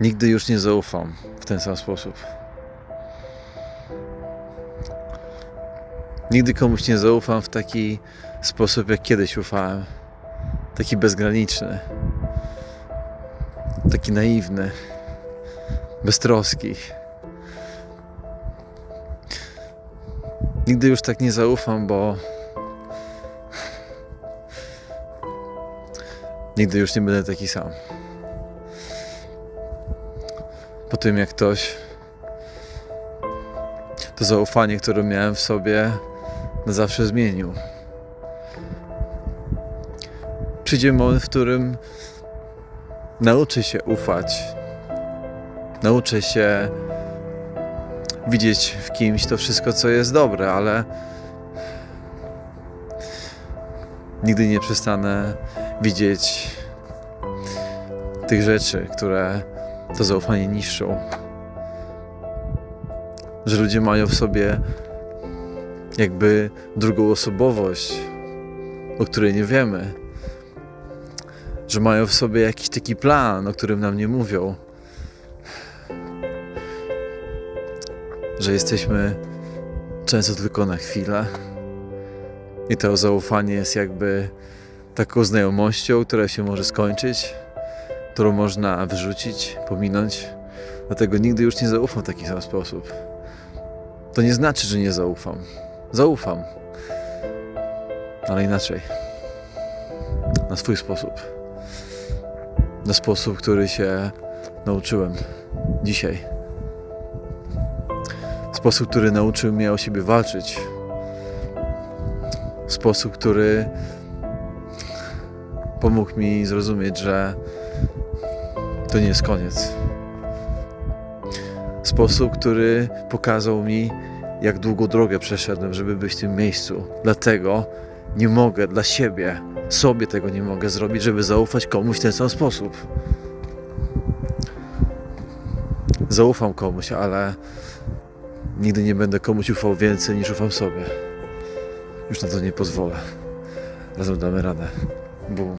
Nigdy już nie zaufam w ten sam sposób. Nigdy komuś nie zaufam w taki sposób, jak kiedyś ufałem. Taki bezgraniczny. Taki naiwny. Beztroski. Nigdy już tak nie zaufam, bo nigdy już nie będę taki sam. Po tym jak ktoś to zaufanie, które miałem w sobie, na zawsze zmienił. Przyjdzie moment, w którym nauczy się ufać. Nauczy się widzieć w kimś to wszystko, co jest dobre, ale nigdy nie przestanę widzieć tych rzeczy, które to zaufanie niszczą. Że ludzie mają w sobie jakby drugą osobowość, o której nie wiemy. Że mają w sobie jakiś taki plan, o którym nam nie mówią. Że jesteśmy często tylko na chwilę. I to zaufanie jest jakby taką znajomością, która się może skończyć, którą można wyrzucić, pominąć. Dlatego nigdy już nie zaufam w taki sam sposób. To nie znaczy, że nie zaufam. Zaufam. Ale inaczej. Na swój sposób. Na sposób, który się nauczyłem dzisiaj. Sposób, który nauczył mnie o siebie walczyć. Sposób, który pomógł mi zrozumieć, że to nie jest koniec. Sposób, który pokazał mi, jak długą drogę przeszedłem, żeby być w tym miejscu. Dlatego nie mogę dla siebie, sobie tego nie mogę zrobić, żeby zaufać komuś w ten sam sposób. Zaufam komuś, ale nigdy nie będę komuś ufał więcej niż ufam sobie. Już na to nie pozwolę. Razem damy radę. Bum.